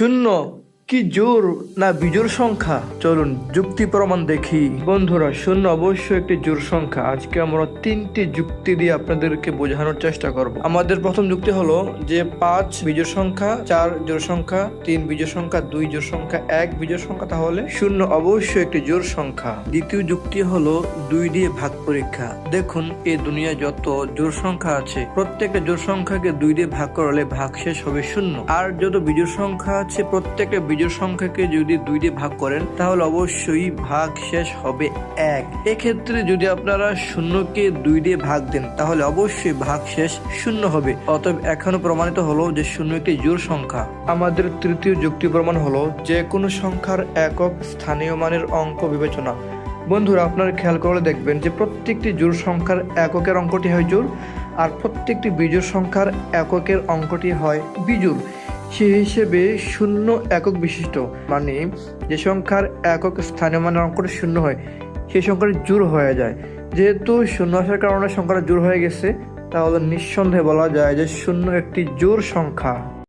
শূন্য। কি জোর না বিজোর সংখ্যা? চলুন, যুক্তি প্রমাণ দেখি। বন্ধুরা, শূন্য অবশ্যই একটি জোর সংখ্যা। আজকে আমরা তিনটি যুক্তি দিয়ে আপনাদেরকে বোঝানোর চেষ্টা করব। আমাদের প্রথম যুক্তি হলো যে পাঁচ বিজোড় সংখ্যা, চার জোর সংখ্যা, তিন বিজোড় সংখ্যা, দুই জোড় সংখ্যা, এক বিজোড় সংখ্যা তাহলে শূন্য অবশ্যই একটি জোড় সংখ্যা। দ্বিতীয় যুক্তি হলো দুই দিয়ে ভাগ পরীক্ষা। দেখুন এই দুনিয়া যত জোড় সংখ্যা আছে, প্রত্যেকটা জোড় সংখ্যাকে দুই দিয়ে ভাগ করলে ভাগ শেষ হবে শূন্য। আর যত বিজোড় সংখ্যা আছে, প্রত্যেকটা বিজোড় সংখ্যাকে যদি দুই দিয়ে ভাগ করেন, তাহলে অবশ্যই ভাগ শেষ হবে এক। এক্ষেত্রে যদি আপনারা শূন্যকে দুই দিয়ে ভাগ দেন, তাহলে অবশ্যই ভাগ শেষ শূন্য হবে। অতএব এখনও প্রমাণিত হলো যে শূন্য একটি জোড় সংখ্যা। আমাদের তৃতীয় যুক্তি প্রমাণ হলো যে কোনো সংখ্যার একক স্থানীয় মানের অঙ্ক বিবেচনা। বন্ধুরা, আপনারা খেয়াল করে দেখবেন যে প্রত্যেকটি জোড় সংখ্যার এককের অঙ্কটি হয় জোড়, আর প্রত্যেকটি বিজোড় সংখ্যার এককের অঙ্কটি হয় বিজোড়। সে হিসেবে শূন্য একক বিশিষ্ট। মানে যে সংখ্যার একক স্থানীয় মানের অঙ্কটা শূন্য হয়, সেই সংখ্যাটি জোর হয়ে যায়। যেহেতু শূন্য আসার কারণে সংখ্যাটা জোর হয়ে গেছে, তাহলে নিঃসন্দেহে বলা যায় যে শূন্য একটি জোর সংখ্যা।